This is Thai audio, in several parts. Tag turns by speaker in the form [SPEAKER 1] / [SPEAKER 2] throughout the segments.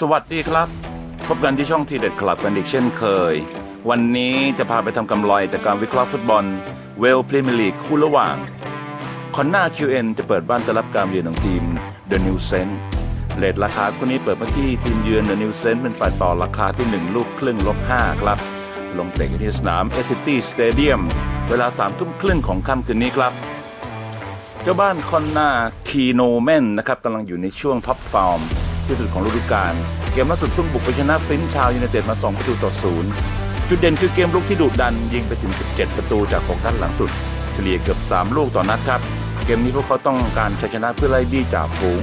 [SPEAKER 1] สวัสดีครับ พบกันที่ช่องทีเด็ดคลับกันอีกเช่นเคย วันนี้จะพาไปทำกำไรแต่การวิเคราะห์ฟุตบอล เวลพรีเมียร์ลีกคู่ระหว่าง คอนนาคิวเอ็นจะเปิดบ้านต้รับการเยือนของทีมเดอะนิวเซนเลทราคาคู่นี้เปิดมาที่ทีมเยือนเดอะนิวเซนเป็นฝ่ายต่อราคาที่ 1 ลูกครึ่งลบ 5 ครับ ลงเตะกันที่สนามเอสซิตี้สเตเดียมเวลา3ทุ่มครึ่งของค่ำคืนนี้ครับเจ้าบ้านคอนนาคีโนแมนนะครับกำลังอยู่ในช่วงท็อปฟอร์ม ที่สุดของฤดูกาลเกมล่าสุดเพิ่งบุกไปชนะฟินช์ชาวยูไนเต็ดมา 2 ประตูต่อศูนย์จุดเด่นคือเกมลุกที่ดุดันยิงไปถึง 17 ประตูจาก6ด้านหลังสุด เฉลี่ยเกือบ 3 ลูกต่อนัดครับ เกมนี้พวกเขาต้องการชัยชนะเพื่อไล่บี้จ่าฝูง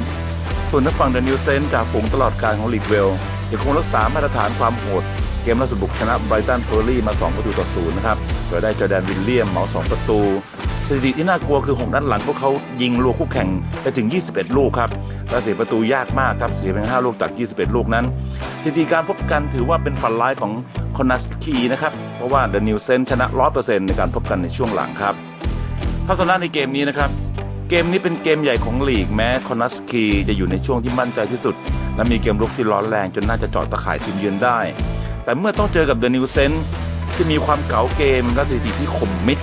[SPEAKER 1] ส่วนนักฝั่งเดนิวเซนจ่าฝูงตลอดการของลีกเวลยังคงรักษามาตรฐานความโหด เกมล่าสุดบุกชนะไบรตันเฟอร์รี่มา 2 ประตูต่อศูนย์นะครับโดยได้จอแดนวิลเลียมเหมา 2 ประตู สถิติที่น่ากลัวคือ 6 นัดหลังพวกเขายิงลูกคู่แข่งไปถึง 21 ลูกครับและเสียประตูยากมากครับเสียเพียง5ลูกจาก 21 ลูกนั้นสถิติการพบกันถือว่าเป็นฝันร้ายของคอนัสคีนะครับเพราะว่าเดนิวเซนชนะ 100%ในการพบกันในช่วงหลังครับทัศนะในเกมนี้นะครับเกมนี้เป็นเกมใหญ่ของลีกแม้คอนัสคีจะอยู่ในช่วงที่มั่นใจที่สุด และมีเกมลุกที่ร้อนแรงจนน่าจะเจอดตะข่ายทีมเยือนได้ แต่เมื่อต้องเจอกับเดนิวเซนที่มีความเก๋าเกมและสถิติที่คมมิด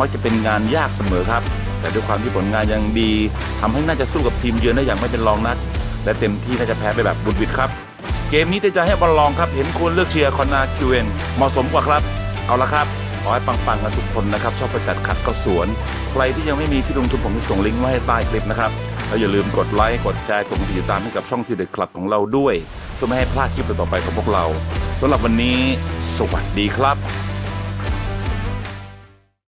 [SPEAKER 1] มักจะเป็นงานยากเสมอครับ แต่ด้วยความที่ผลงานยังดีทำให้น่าจะสู้กับทีมเยือนได้อย่างไม่เป็นรองนักและเต็มที่น่าจะแพ้ไปแบบบุดบิดครับ เกมนี้เต็มใจให้บอลลองครับ เห็นควรเลือกเชียร์คอนนาคิวเอนเหมาะสมกว่าครับ เอาละครับขอให้ปังๆกันทุกคนนะครับ ชอบประจัดขัดก็สวน ใครที่ยังไม่มีที่ลงทุนผมจะส่งลิงก์ไว้ให้ใต้คลิปนะครับแล้วอย่าลืมกดไลค์กดแชร์กดติดตามให้กับช่องทีเด็ดคลับของเราด้วย เพื่อไม่ให้พลาดคลิปต่อไปของพวกเราสำหรับวันนี้ สวัสดีครับ